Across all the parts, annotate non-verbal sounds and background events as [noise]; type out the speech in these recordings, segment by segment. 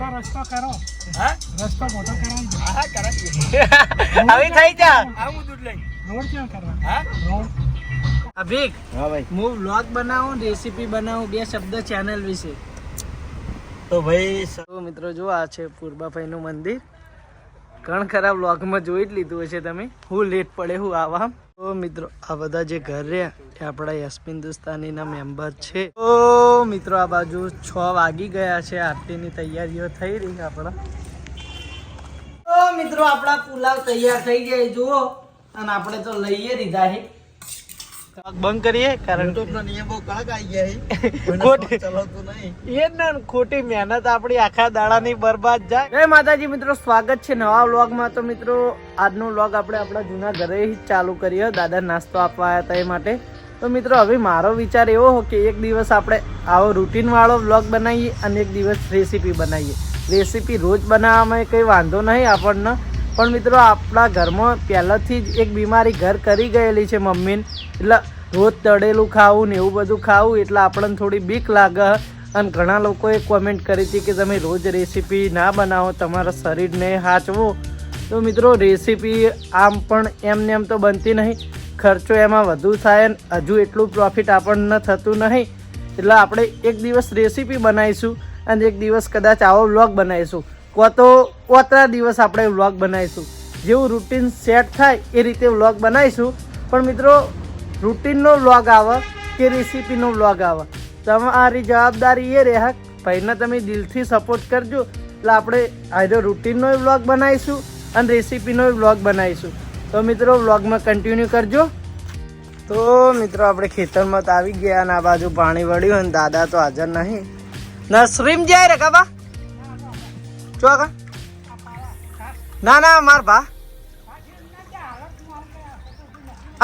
મોટો રસ્તો કરો. હા? રસ્તો મોટો કરાવી હા કરાવીએ આવી થઈ જા. આવું દૂધ લઈ. રોડ ક્યાં કરવા? હા? રોડ. અભિક હા ભાઈ. હું વ્લોગ બનાવું રેસીપી બનાવું બે શબ્દ ચેનલ વિશે. તો ભાઈ સૌ મિત્રો જો આ છે પૂર્બાભાઈનું મંદિર. ઘણ ખરા વ્લોગમાં જોઈ જ લીધું હશે તમે. હું લેટ પડે હું આવા તો મિત્રો આ બધા જે ઘર રહ્યા એ આપણા યશમિન હિન્દુસ્તાનીના મેમ્બર છે. તો મિત્રો આ બાજુ છ વાગી ગયા છે. આરતીની તૈયારીઓ થઈ રહી છે આપણા. મિત્રો આપણા પુલાવ તૈયાર થઈ ગયા જુઓ. અને આપણે તો લઈએ લીધા છે. બંધ કરીએ કારણ કે [laughs] ખોટી મહેનત આપણી આખા દાડાની બરબાદ જાય. જય માતાજી મિત્રો સ્વાગત છે નવા વ્લોગમાં. તો મિત્રો આજનો વ્લોગ આપણે આપણા જૂના ઘરે ચાલુ કરીએ. દાદા નાસ્તો આપવા આવ્યા હતા એ માટે. તો મિત્રો, હવે મારો વિચાર એવો હો કે એક દિવસ આપણે આવો રૂટીનવાળો બ્લોગ બનાવીએ અને એક દિવસ રેસીપી બનાવીએ. રેસીપી રોજ બનાવવામાં કંઈ વાંધો નહીં આપણને, પણ મિત્રો, આપણા ઘરમાં પહેલાંથી જ એક બીમારી ઘર કરી ગયેલી છે મમ્મીને. એટલે રોજ તળેલું ખાવું ને એવું બધું ખાવું, એટલે આપણને થોડી બીક લાગે. અને ઘણા લોકોએ કોમેન્ટ કરી હતી કે તમે રોજ રેસીપી ના બનાવો, તમારા શરીરને હાચવો. તો મિત્રો રેસીપી આમ પણ એમને એમ તો બનતી નહીં. ખર્ચો એમાં વધુ થાય હજુ એટલું પ્રોફિટ આપણને થતું નહીં. એટલે આપણે એક દિવસ રેસીપી બનાવીશું અને એક દિવસ કદાચ આવો વ્લોગ બનાવીશું. કાં તો ઓતરા દિવસ આપણે વ્લોગ બનાવીશું. જેવું રૂટીન સેટ થાય એ રીતે વ્લોગ બનાવીશું. પણ મિત્રો રૂટીનનો વ્લોગ આવે કે રેસીપીનો વ્લોગ આવે? તમારી જવાબદારી એ રહે ભાઈને તમે દિલથી સપોર્ટ કરજો. એટલે આપણે આજે રૂટીનનો વ્લોગ બનાવીશું અને રેસીપીનો વ્લોગ બનાવીશું. તો મિત્રો વ્લોગમાં કન્ટિન્યુ કરજો. તો મિત્રો, આપણે ખેતરમાં તો આવી ગયા અને આ બાજુ પાણી વળ્યું અને દાદા તો હાજર નહીં. નર્સરીમાં જાય રે કાબા ચોકા ના ના, માર ભા.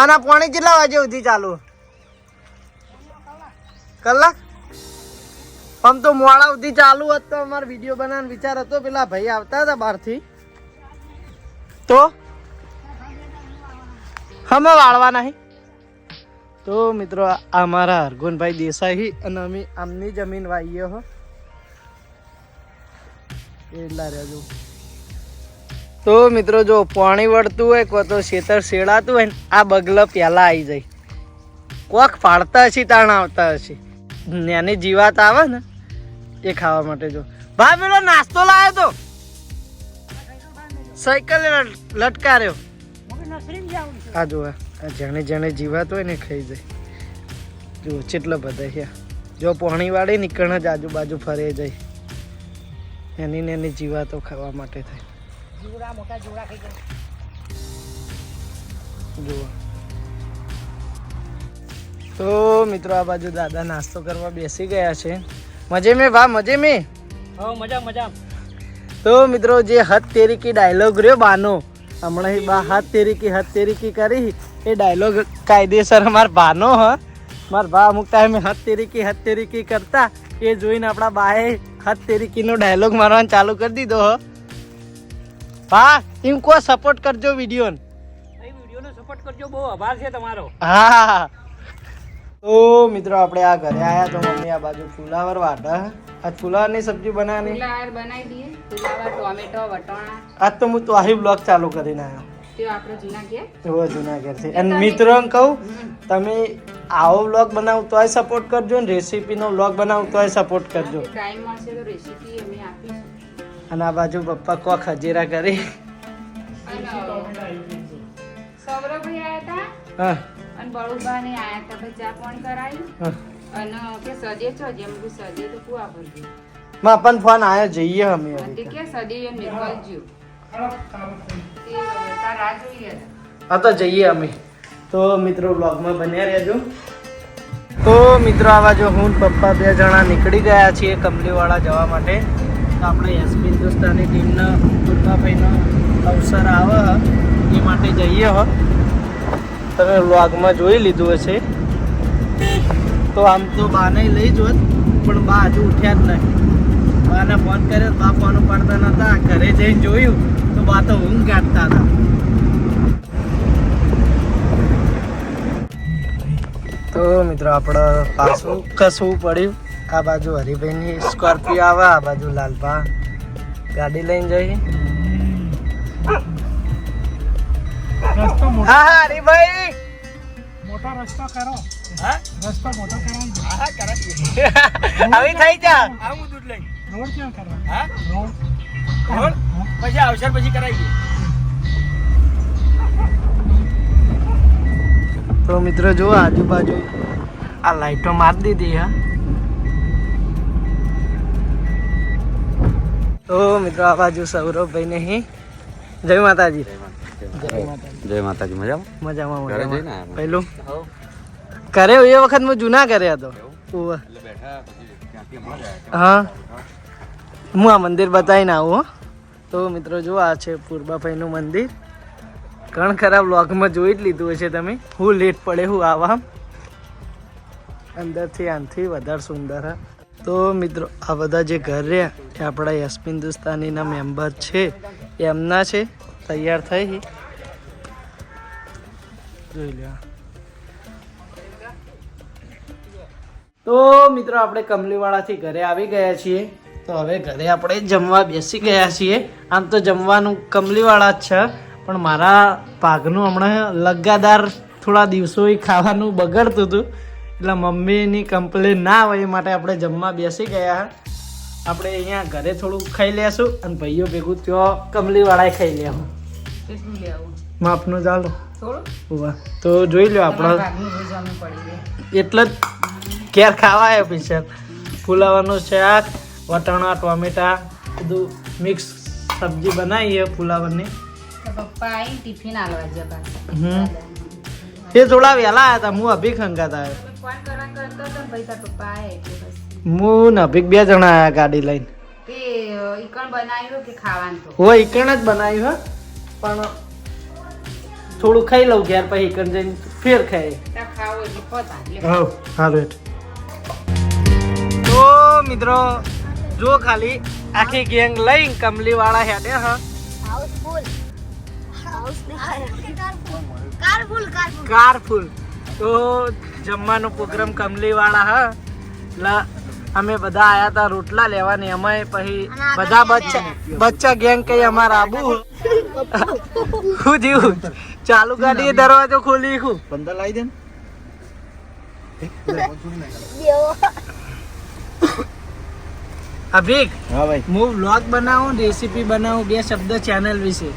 આના પાણી કેટલા વાગે સુધી ચાલુ? કલાક? આમ તો મોડા સુધી ચાલુ હતો અમારો વીડિયો બનાવવાનો વિચાર હતો. પેલા ભાઈ આવતા હતા બહારથી. તો? હમે વાળવા નહીં. તો મિત્રો અમારા હરગુનભાઈ દેસાઈ અને અમે આમની જમીન વાઈએ હો. એટલા રહેજો તો મિત્રો, જો પાણી વળતું હોય, કો તો શેતર શેડાતું હોય ને, આ બગલો પહેલાં આવી જાય. કોક ફાળતા હશે, તાણ આવતા હશે. નાની જીવાત આવે ને, એ ખાવા માટે જો. ભાઈ પેલો નાસ્તો લાવ્યો તો. સાયકલ લટકાર્યો. આ જો આ જાણે જેણે જીવાત હોય ને ખાઈ જાય. જુઓ કેટલા બધા છે. જો પાણી વાળી નીકળે જ આજુબાજુ ફરે જાય. એની ને એની જીવાતો ખાવા માટે થાય. જુઓ. તો મિત્રો આ બાજુ દાદા નાસ્તો કરવા બેસી ગયા છે. મજે મેં? ભા મજે મેં? હા મજા મજા. તો મિત્રો જે હદ તેરીકી ડાયલોગ રહ્યો બાનો. હમણાં બા હાથ તેરીકી હાથ તેરીકી કરી. એ ડાયલોગ કાયદેસર અમાર ભાનો હ. માર ભા અમુક ટાઈમે હાથ તેરીકી હાથ તેરીકી કરતા. એ જોઈને આપણા બાએ હદ તેરીકીનો ડાયલોગ મારવાનું ચાલુ કરી દીધો હ. ભા એમ કો સપોર્ટ કરજો વિડીયોને. વિડીયોનો સપોર્ટ કરજો. બહુ આભાર છે તમારો. હા. તો મિત્રો આપણે આ ઘરે આયા તો મમ્મી આ બાજુ ફુલાવર વાટા આ ફુલાવરની સબ્જી બનાવવાની? ફુલાવર બનાવી દઈએ. ફુલાવર ટોમેટો વટાણા. આજ તો હું તો આહી બ્લોગ ચાલુ કરીને આવ્યો મિત્રોને કહું તમે આવો વ્લોગ બનાવો તોય સપોર્ટ કરજો ને રેસીપીનો વ્લોગ બનાવો તોય સપોર્ટ કરજો. અને આ બાજુ પપ્પા કોક હજીરા કરી. સૌરભભાઈ આયા હતા હા. અને બળુબા આયા હતા પછી ચા પાણી કરાયું અને કે સજે છો જેમ કે સજે તો કુવા પરમાં પણ ફોન આવ્યો જઈએ અમે ઠીક કે સજે એ નીકળજો. હા તો જઈએ અમે. તો મિત્રો બ્લોગમાં બન્યા રહેજો. તો મિત્રો આવા જો હું પપ્પા બે જણા નીકળી ગયા છીએ કંપનીવાળા જવા માટે. તો આપણે એસપી હિન્દુસ્તાની ટીમના દુર્ગાભાઈનો અવસર આવે એ માટે જઈએ હો. તમે વ્લોગમાં જોઈ લીધું હશે. તો આમ તો બાને લઈ જોત, પણ બા હજુ ઉઠ્યા જ નહીં. બાને ફોન કર્યો બા ફોન ઉપાડતા નહોતા ઘરે જઈને જોયું, તો બા તો ઊંઘ કાઢતા હતા. તો મિત્રો આપણે પાછું ખસવું પડ્યું. આ બાજુ હરિભાઈની સ્કોર્પિયો આવે, આ બાજુ લાલભા ગાડી લઈને જઈએ. રસ્તો મોટો હા હા હરીભાઈ મોટો રસ્તો કરો હા રસ્તો મોટો કરાવી દો હા કરાવીએ આવી થઈ જા આવું દૂધ લઈ રોડ ક્યાં કરવા હા રોડ રોડ? હા. પછી અવસર પછી કરાવીએ તો મિત્રો જુઓ આજુબાજુ આ લાઈટો મારી દીધી હા તો મિત્રો આ બાજુ સૌરભભાઈ ને અહીં જય માતાજી. જય માતાજી. મજામાં? મજામાં મજામાં. પહેલું? કરે એ વખત હું જૂના કર્યા હતો. ઉવ્વ. હા. હું આ મંદિર બતાવીને આવું હો. તો મિત્રો જો આ છે પૂર્બાભાઈનું મંદિર. ઘણ ખરાબ વ્લોગમાં જોઈ જ લીધું હશે તમે. હું લેટ પડે હું આવા. અંદરથી આનથી વધારે સુંદર હા. તો મિત્રો, આ બધા જે ઘર રહ્યા, એ આપણા યશ હિન્દુસ્તાનીના મેમ્બર છે. એમના છે. તૈયાર થઈ જોઈ લો તો, મિત્રો, આપણે કમલીવાળાથી ઘરે આવી ગયા છીએ. તો હવે ઘરે આપણે જમવા બેસી ગયા છીએ. આમ તો જમવાનું કમલીવાળા જ છે. પણ મારા પાકનું હમણાં લગાદાર થોડા દિવસો ખાવાનું બગડતું હતું. એટલે મમ્મીની કમ્પ્લેન ના હોય એ માટે આપણે જમવા બેસી ગયા આપણે અહીંયા ઘરે થોડું ખાઈ લેશું અને ભાઈઓ ભેગું ત્યાં કમલીવાળાએ ખાઈ લેવું માપનું ચાલો. તો જોઈ લો આપણો. એટલે જ ઘેર ખાવા આવ્યો પિક્ચર ફુલાવાનું શાક વટાણા ટોમેટા બધું મિક્સ સબ્જી બનાવીએ ફુલાવરની પપ્પા ટિફિન આલવા ગયા હમ. એ થોડા વહેલા આવ્યા હતા હું અભી ખંગાતા આવ્યો ફોન કરવા કરતો હતો ને પછી પપ્પા આયા એટલે બસ. હું નભીક બે જણા આવ્યા ગાડી લઈને. હોય ઈકણ જ બનાવ્યું હે. પણ થોડું ખાઈ લઉં ઘેર પછી ઈકણ જઈને ફેર ખાઈ હા સારું તો મિત્રો જો ખાલી આખી ગેંગ લઈ કમલી વાળા હેડે હા. કારફુલ તો જમવાનો પ્રોગ્રામ કમલીવાળા હા. એટલે અમે બધા આયા હતા રોટલા લેવાની. અમે પછી બધા બચ્ચા બચ્ચા ગેંગ કઈ અમારા આબુ. હું જીવું? ચાલુ ગાડી દરવાજો ખોલી હું. પંદર લાવી દે અભિક હા ભાઈ. હું વ્લોગ બનાવું રેસીપી બનાવું બે શબ્દ ચેનલ વિશે.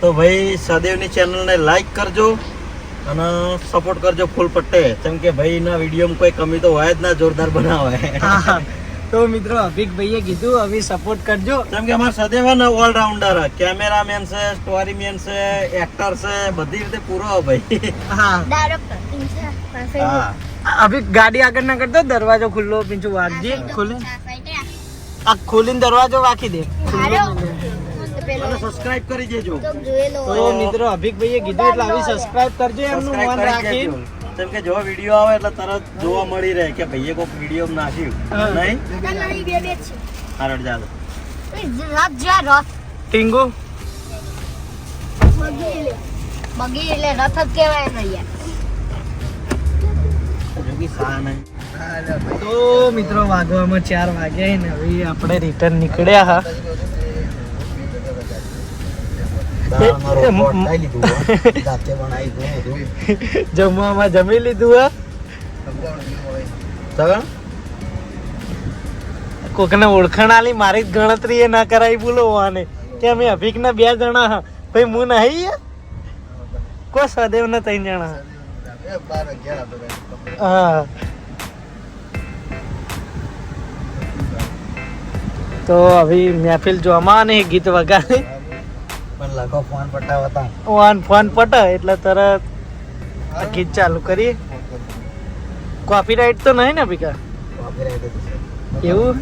તો ભાઈ સદેવની ચેનલને લાઈક કરજો. અને સપોર્ટ કરજો ફૂલ પટ્ટે. કેમ કે ભાઈના વિડીયોમાં કોઈ કમી તો હોય જ ના જોરદાર બનાવે. તો મિત્રો અભિક ભાઈએ કીધું હવે સપોર્ટ કરજો. કેમ કે અમારા સદેવ ને ઓલરાઉન્ડર કેમેરામેન છે સ્ટોરીમેન છે એક્ટર છે બધી રીતે પૂરો ભાઈ. હા. અભિક ગાડી આગળ ના કરતો દરવાજો ખુલ્લો પીછું વાગજે ખોલે. આ ખોલીને દરવાજો વાકી દે. અને સબસ્ક્રાઇબ કરી દેજો. તો મિત્રો અભિક ભાઈએ કીધું એટલે આવી સબસ્ક્રાઇબ કરજો એમનું મન રાખી. કેમ કે જો વિડિયો આવે એટલે તરત જોવા મળી રહે કે ભાઈએ કોઈક વિડિયો નાખ્યું. હા. નહીં? હારડ ચાલો ટીંગુ? બગી એટલે રથ જ કહેવાય ને યાર જોગી સા નહીં? તો મિત્રો વાગવામાં ચાર વાગ્યા ને હવે આપણે રિટર્ન નીકળ્યા હા. [laughs] જમવામાં જમી લીધું હા? કોકને ઓળખાણ આલી મારી જ ગણતરી એ ના કરાવી બોલો આને કે અમે અભિક ના બે જણા હા. ભાઈ હું નહીં કોઈ સદેવ ના ત્રણ જણા હા. તો હવે મહેફિલ જોવામાં ને ગીત વગાડે. પણ લખો ફોન પટાવતા. ફોન ફોન પટા એટલે તરત ગીત ચાલુ કરી. કોપીરાઇટ તો નહીં ને ભીકા એવું?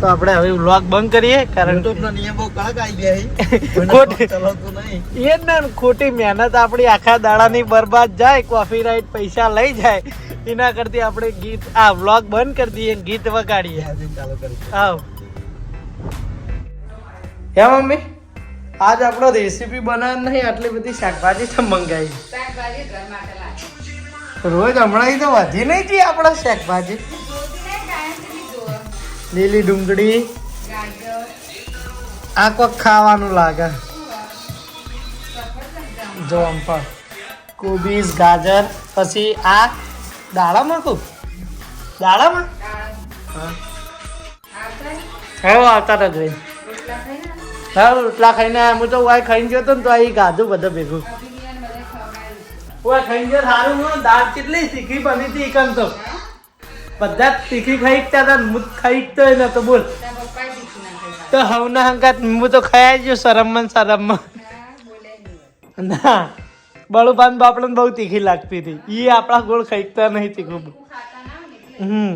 તો આપણે હવે વ્લોગ બંધ કરીએ કારણ કે યુટ્યુબના નિયમ કડક આવી ગયા છે. કોઈને ખોટ- એ ને ખોટી મહેનત આપણી આખા દાડાની બરબાદ જાય કોપીરાઇટ પૈસા લઈ જાય. એના કરતી આપણે ગીત આ વ્લોગ બંધ કરી દઈએ ગીત વગાડીએ. હા ચાલુ કરીશું. આવ. હે મમ્મી? આજ આપણો રેસીપી બનાવ નહીં આટલી બધી શાકભાજી તો મંગાવી રોજ હમણાં તો વધી નહીં જઈએ આપણા શાકભાજી. લીલી ડુંગળી. આ કોક ખાવાનું લાગે. જો આમ પણ. કોબીજ ગાજર પછી આ દાડામાં મળતું દાડામાં હા. હવે આવતા જ ભાઈ હા રોટલા ખાઈને. હું તો વાય ખાઈને ગયો તો ને તો અહીં ગાધું બધું ભેગું. વાય ખાઈને ગયો સારું હું દાળ કેટલી તીખી બની હતી એકમ તો. બધા તીખી ખાઈ ગયા હતા હું ખાઈ તો ન તો બોલ. તો હવના હંકાત હું તો ખાઈ જ શરમમાં શરમમાં. ના બળુપાન બાપડને બહુ તીખી લાગતી હતી. એ આપણા ગોળ ખાઈતા નહીં તીખું. હમ.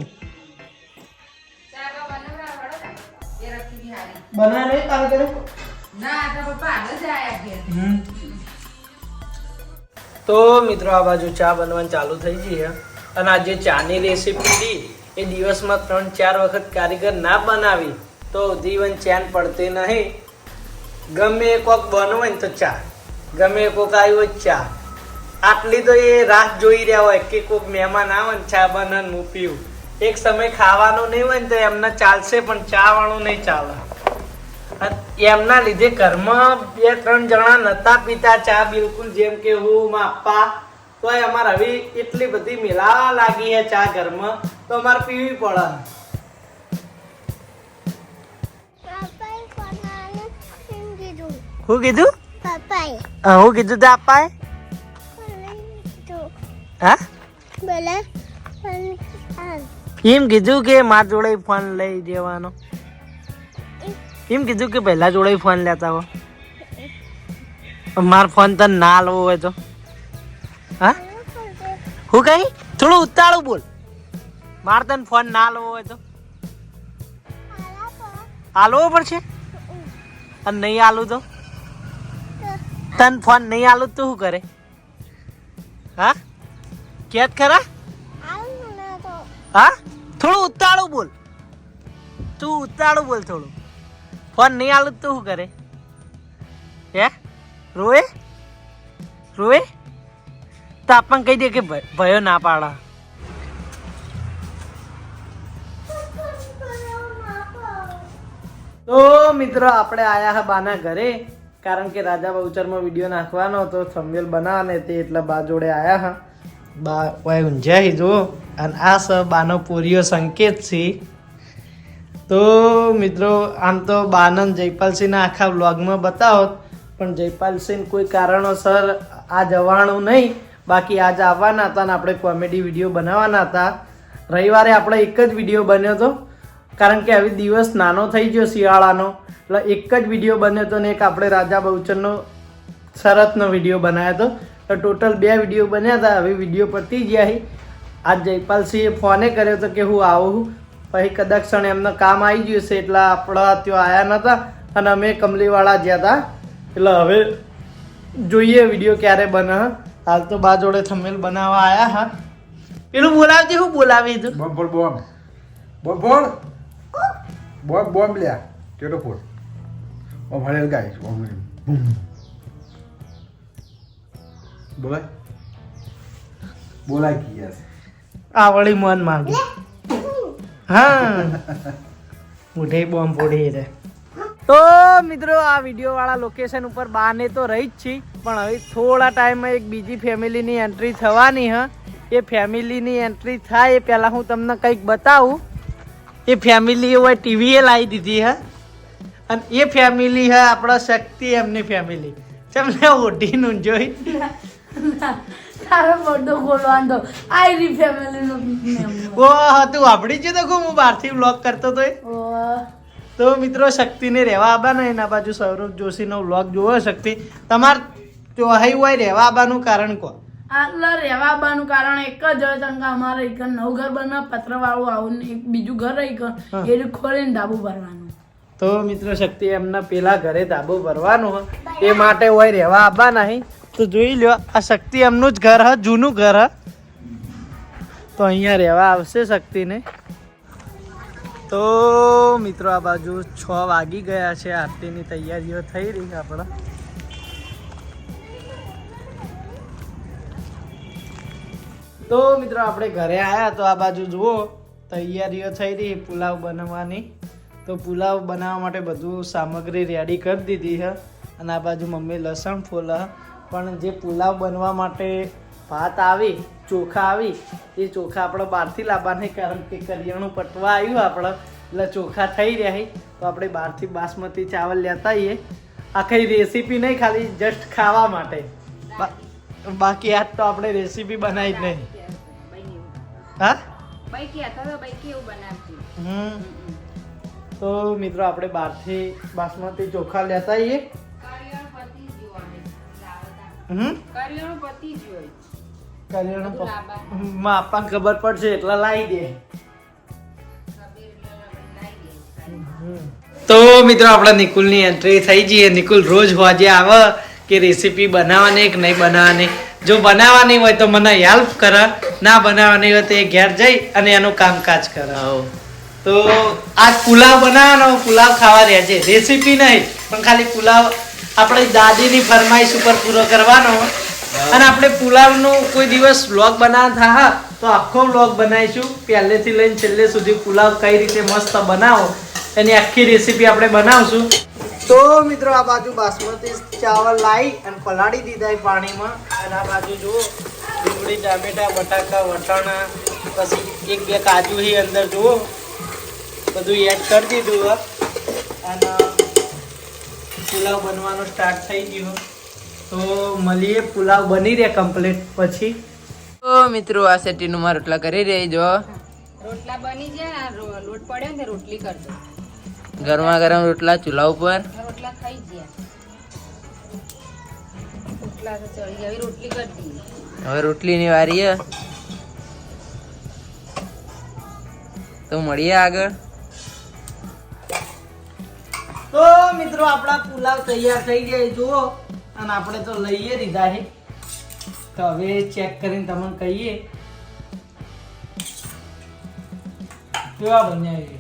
બના નહીં તારે ઘરે? હમ. તો મિત્રો આ બાજુ ચા બનવાનું ચાલુ થઈ ગઈ છે. અને આ જે ચાની રેસીપી હતી. એ દિવસમાં ત્રણ ચાર વખત કારીગર ના બનાવી. તો જીવન ચેન પડતી નહીં. ગમે એક કોક બનવું હોય ને તો ચા. ગમે એક કોક આવ્યો હોય ચા. આટલી તો એ રાહ જોઈ રહ્યા હોય કે કોઈક મહેમાન આવે ને ચા બનાવીને હું પીવું એક સમય ખાવાનું નહીં હોય ને તો એમને ચાલશે પણ ચા વાળું નહીં ચાલે. એમના લીધે ઘરમાં બે ત્રણ જણા નતા પીતા ચા બિલકુલ જેમ કે હું માપા તો અમારે હવે એટલી બધી મિલાવા લાગી છે ચા ઘરમાં તો અમારે પીવી પડે. હું કીધું? પપ્પાએ. હું કીધું તો આપાય હા? એમ કીધું કે માર જોડે ફોન લઈ દેવાનો. એમ કીધું કે પહેલા જોડે ફોન લેતા હો. મારો ફોન તને ના લેવો હોય તો. હા? હું કઈ? થોડું ઉતાળું બોલ. માર તને ફોન ના લેવો હોય તો. આલવો પડશે? અને નહીં આલું તો? તને ફોન નહીં આલું તો શું કરે? હા? કેત ખરા? હા? થોડું ઉતાળું બોલ. તું ઉતાળું બોલ થોડું. ફોન નહીં આલું તો શું કરે? હે? રોએ રોએ તો આપણને કહી દે કે ભયો ના પાડા. તો મિત્રો, આપણે આયા હા બાના ઘરે, કારણ કે રાજા બહુચરમાં વીડિયો નાખવાનો હતો થંબેલ બનાવવાને તે એટલે બા જોડે આયા હા. બા ઊંઝ્યા જો અને આ સ બાનો પોરિયો સંકેત છે. તો મિત્રો, આમ તો બાનંદ જયપાલસિંહના આખા વ્લોગમાં બતાવો પણ જયપાલસિંહ કોઈ કારણોસર આ જવાનું નહીં, બાકી આજ આવવાના હતા ને આપણે કોમેડી વીડિયો બનાવવાના હતા. રવિવારે આપણે એક જ વીડિયો બન્યો હતો, કારણ કે હવે દિવસ નાનો થઈ ગયો શિયાળાનો, એટલે એક જ વીડિયો બન્યો હતો ને એક આપણે રાજા બહુચરનો શરતનો વીડિયો બનાવ્યો હતો. તો ટોટલ બે વીડિયો બન્યા હતા, હવે વીડિયો પતી ગયા આજ જયપાલસિંહે ફોને કર્યો હતો કે હું આવું પછી કદાચ ક્ષણ એમને કામ આવી ગયું છે એટલે આપણા ત્યાં આવ્યા નહોતા અને અમે કમલીવાળા ગયા હતા. એટલે હવે જોઈએ વીડિયો ક્યારે બને. હાલ તો બા જોડે થંબનેલ બનાવવા આવ્યા હા. પેલું બોલાવજે હું બોલાવી તું બોમ ફોડ બોમ્બ બોમ ફોડ. બોમ્બ બોમ્બ લ્યા. કેટો ફોડ? ઓમ હળેલ ગાય ઓમ બૂમ. બોલાય. બોલાય યાર. આ વળી મન માંગે. હા. બોમ્બ ફોડી રે. તો મિત્રો, આ વીડિયો વાળા લોકેશન ઉપર બાને તો રહી જ છી, પણ હવે થોડા ટાઈમમાં એક બીજી ફેમિલીની એન્ટ્રી થવાની હ. એ ફેમિલીની એન્ટ્રી થાય એ પહેલાં હું તમને કંઈક બતાવું. એ ફેમિલી હોય ટીવીએ લાવી દીધી હ. અને એ ફેમિલી હ, આપણા શક્તિ એમની ફેમિલી તમને ઓઢીનું જોઈ. તારો પડદો ખોલવાનો. આયરી ફેમિલીનો ઓ તું વાપડી છે તો હું બહારથી વ્લોગ કરતો તો તો મિત્રો શક્તિને રહેવા આવવાના એના બાજુ સૌરભ જોશીનો વ્લોગ જોવો શક્તિ. તમાર ચોહાઈ હોય રહેવા આવવાનું કારણ કો? આટલા રહેવા આવવાનું કારણ એક જ હોય કારણ કે અમારે એક નવું ઘર બને પત્ર વાળું આવું એક બીજું ઘર એક એ ખોલીને ડાબુ ભરવાનું. તો મિત્રો શક્તિ એમના પેલા ઘરે ધાબો ભરવાનું એ માટે હોય રહેવા આવવાના હી તો જોઈ લ્યો, આ શક્તિ એમનું જ ઘર હ, જૂનું ઘર હ. તો અહીંયા રહેવા આવશે શક્તિને. તો મિત્રો, આ બાજુ છ વાગી ગયા છે. આરતીની તૈયારીઓ થઈ રહી છે આપણા. તો મિત્રો, આપણે ઘરે આવ્યા તો આ બાજુ જુઓ, તૈયારીઓ થઈ રહી, પુલાવ બનાવવાની. તો પુલાવ બનાવવા માટે બધું સામગ્રી રેડી કરી દીધી છે. અને આ બાજુ મમ્મી લસણ ફોલા. પણ જે પુલાવ બનવા માટે ભાત આવી ચોખા આવી એ ચોખા આપણે બહારથી લાવવાના કારણ કે કરિયાણું પટવા આવ્યું આપણે. એટલે ચોખા થઈ રહ્યા તો આપણે બહારથી બાસમતી ચાવલ લેતા આવીએ. આખી રેસીપી નહીં ખાલી જસ્ટ ખાવા માટે. બાકી આજ તો આપણે રેસીપી બનાવી જ નહીં. હા? તો મિત્રો આપણે બહારથી બાસમતી ચોખા લેતા આવીએ. માં આપણને ખબર પડશે એટલા લાવી દે. સબીર લાવી દે તો મિત્રો આપણે નિકુલની એન્ટ્રી થઈ જઈએ. નિકુલ રોજ હોજે આવે કે રેસીપી બનાવવાની કે નહીં બનાવવાની. જો બનાવવાની હોય તો મને હેલ્પ કરે. ના બનાવવાની હોય તો એ ઘેર જઈ અને એનું કામકાજ કરે. તો આ પુલાવ બનાવવાનો. પુલાવ ખાવા રહે છે રેસીપી નહીં પણ ખાલી પુલાવ આપણે દાદીની ફરમાઈશ ઉપર પૂરો કરવાનો. અને આપણે પુલાવનું કોઈ દિવસ વ્લોગ બનાવતા હા તો આખો વ્લોગ બનાવીશું. પહેલેથી લઈને છેલ્લે સુધી પુલાવ કઈ રીતે મસ્ત બનાવો, એની આખી રેસીપી આપણે બનાવશું. તો મિત્રો, આ બાજુ બાસમતી ચાવલ લાવી અને પલાળી દીધા પાણીમાં. અને આ બાજુ જુઓ, ડુંગળી, ટામેટા, બટાકા, વટાણા, પછી એક બે કાજુ અંદર જુઓ. બધું એડ કરી દીધું. અને પુલાવ બનવાનો સ્ટાર્ટ થઈ ગયો. તો મળીએ પુલાવ બની રહે કમ્પ્લીટ પછી. તો મિત્રો આ સેટીનું માં રોટલા કરી રહી જો રોટલા બની જાય લોટ પડ્યો ને રોટલી કરજો. ગરમા ગરમ રોટલા ચૂલા ઉપર. રોટલા ખાઈ ગયા. રોટલા તો ચડી ગયા હવે રોટલી કરી દઈએ. હવે રોટલીની વારી તો મળીએ આગળ. તો મિત્રો આપણા પુલાવ તૈયાર થઈ ગયા, જુઓ. અને આપણે તો લઈએ દીધા છે તો હવે ચેક કરીને તમને કહીએ. કેવા બન્યા છે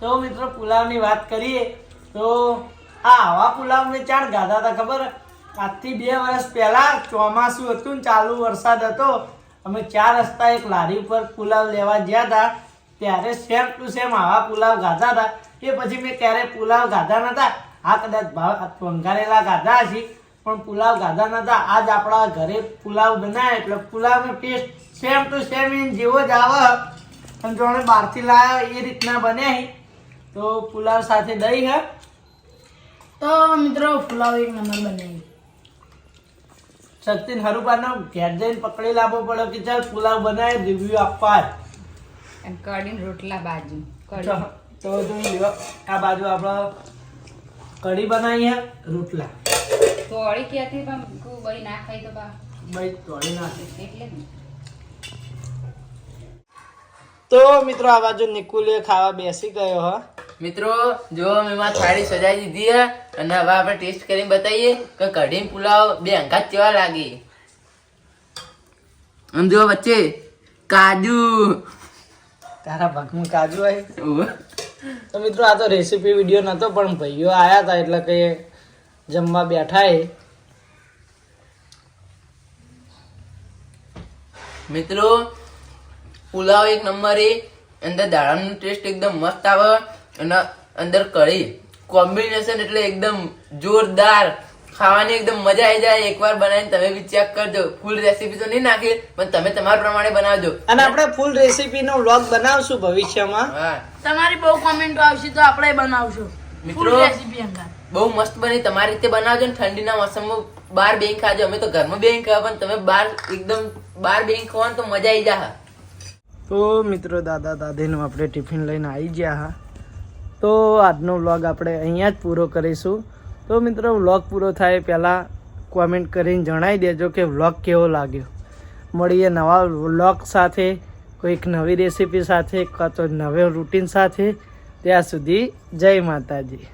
તો મિત્રો પુલાવની વાત કરીએ, તો આ આવા પુલાવ મેં ચાર ગાધા હતા, ખબર? આજથી બે વર્ષ પહેલા ચોમાસું હતું ચાલુ વરસાદ હતો અમે ચાર રસ્તા એક લારી ઉપર પુલાવ લેવા ગયા હતા ત્યારે સેમ ટુ સેમ આવા પુલાવ ગાધા હતા એ પછી મેં ક્યારે પુલાવ ગાધા નતા. આ કદાચ ભાવ વંગારેલા ગાધા હશે, પણ પુલાવ ગાધા નતા. આજ આપણા ઘરે પુલાવ બનાવ્યા એટલે પુલાવનો ટેસ્ટ સેમ ટુ સેમ એન જેવો જ આવે. અને જોણે બહારથી લાવ્યા એ રીતના બન્યા તો પુલાવ સાથે દહીં, હ? તો મિત્રો, પુલાવ એક નંબર બનાવી શક્તિન હરુબાનો ઘેર જઈને પકડી લાવવો પડ્યો કે ચાલ પુલાવ બનાવી રિવ્યુ આપવા. અને કઢીને રોટલા બાજુ. તો કઢી તો જોઈ લ્યો આ બાજુ આપણે કઢી બનાવી હે રોટલા. તો અળી ક્યાંથી પણ બળી ના ખાઈ તો બા. ભાઈ તોડી નાખી એટલે ને. તો મિત્રો આ બાજુ નિકુલે ખાવા બેસી ગયો હા. મિત્રો જો મેમાં થાળી સજાવી દીધી અને હવે આપણે ટેસ્ટ કરીને બતાવીએ કે કઢી પુલાવ બે અંગાત કેવા લાગે. આમ જો વચ્ચે કાજુ. તારા ભાગમાં કાજુ આવી તો મિત્રો આ તો રેસીપી વીડિયો નતો પણ ભાઈઓ આવ્યા હતા એટલે કે જમવા બેઠા એ મિત્રો પુલાવ એક નંબર એ અંદર દાળાનો ટેસ્ટ એકદમ મસ્ત આવે. અને અંદર કઢી. કોમ્બિનેશન એટલે એકદમ જોરદાર. ખાવાની એકદમ મજા આવી જાય. એકવાર બનાવીને તમે બી ચેક કરજો. ફૂલ રેસીપી તો નહીં નાખી પણ તમે તમારા પ્રમાણે બનાવજો. અને આપણે ફૂલ રેસીપીનો વ્લોગ બનાવશું ભવિષ્યમાં. તમારી બહુ કોમેન્ટો આવશે તો આપણે બનાવશું. મિત્રો, રેસીપી બહુ મસ્ત બની. તમારી રીતે બનાવજો ને ઠંડીના મોસમમાં બહાર બેંક ખાજો. અમે તો ઘરમાં બેંક ખાવા પણ તમે બહાર એકદમ બહાર બેંક ખાવાનું તો મજા આવી જાય તો મિત્રો દાદા દાદીનું આપણે ટિફિન લઈને આવી ગયા હા. તો આજનો વ્લોગ આપણે અહીંયા જ પૂરો કરીશું. તો મિત્રો, વ્લોગ પૂરો થાય પહેલાં કોમેન્ટ કરીને જણાવી દેજો કે વ્લોગ કેવો લાગ્યો. મળીએ નવા વ્લોગ સાથે, કોઈક નવી રેસીપી સાથે, કાં તો નવે રૂટીન સાથે. ત્યાં સુધી જય માતાજી.